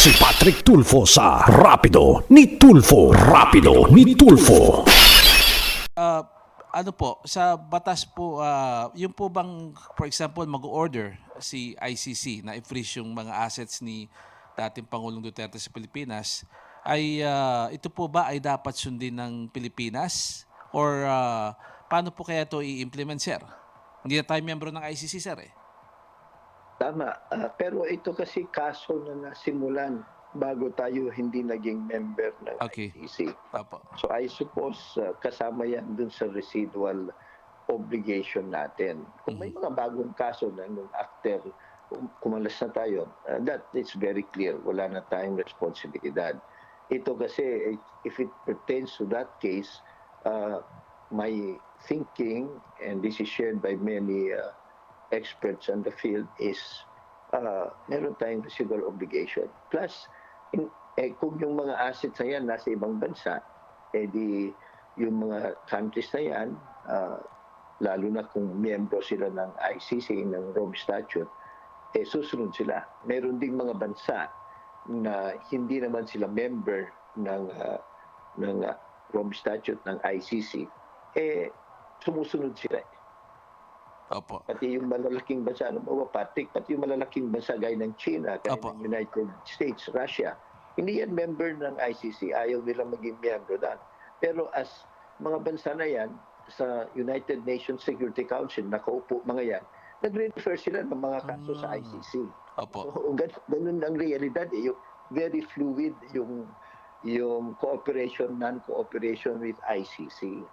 Si Patrick Tulfo sa Rapido ni Tulfo. Rapido ni Tulfo. Ah, ano po, sa batas po, ah, yung po bang, for example, mag-order si ICC na i-freeze yung mga assets ni dating Pangulong Duterte sa Pilipinas, ay ah, ito po ba ay dapat sundin ng Pilipinas? Or ah, paano po kaya ito i-implement, sir? Hindi na tayo membro ng ICC, sir eh. Tama. Ah, pero ito kasi kaso na nasimulan bago tayo hindi naging member ng Okay. ICC. Apo. So I suppose ah, kasama yan dun sa residual obligation natin. Kung may mga bagong kaso na nung after um, kumalas na tayo, ah, that is very clear. Wala na tayong responsibilidad. Ito kasi, eh, if it pertains to that case, ah, my thinking, and this is shared by many ah, experts on the field, is uh, meron tayong residual obligation. Plus, in, eh, kung yung mga assets na yan nasa ibang bansa, eh di yung mga countries na yan, ah, lalo na kung miyembro sila ng ICC, ng Rome Statute, eh susunod sila. Meron ding mga bansa na hindi naman sila member ng ah, ng ah, Rome Statute ng ICC, eh sumusunod sila. Opo. Pati yung malalaking bansa, ano ba, Patrick, pati yung malalaking bansa gaya ng China, gaya Apo. ng United States, Russia, hindi yan member ng ICC. Ayaw nila maging miyembro doon. Pero as mga bansa na yan, sa United Nations Security Council, nakaupo mga yan, nagre-refer sila ng mga kaso sa Ah. ICC. Opo. So, gan- ganun ang realidad. Eh. Yung very fluid yung yung cooperation, non-cooperation with ICC.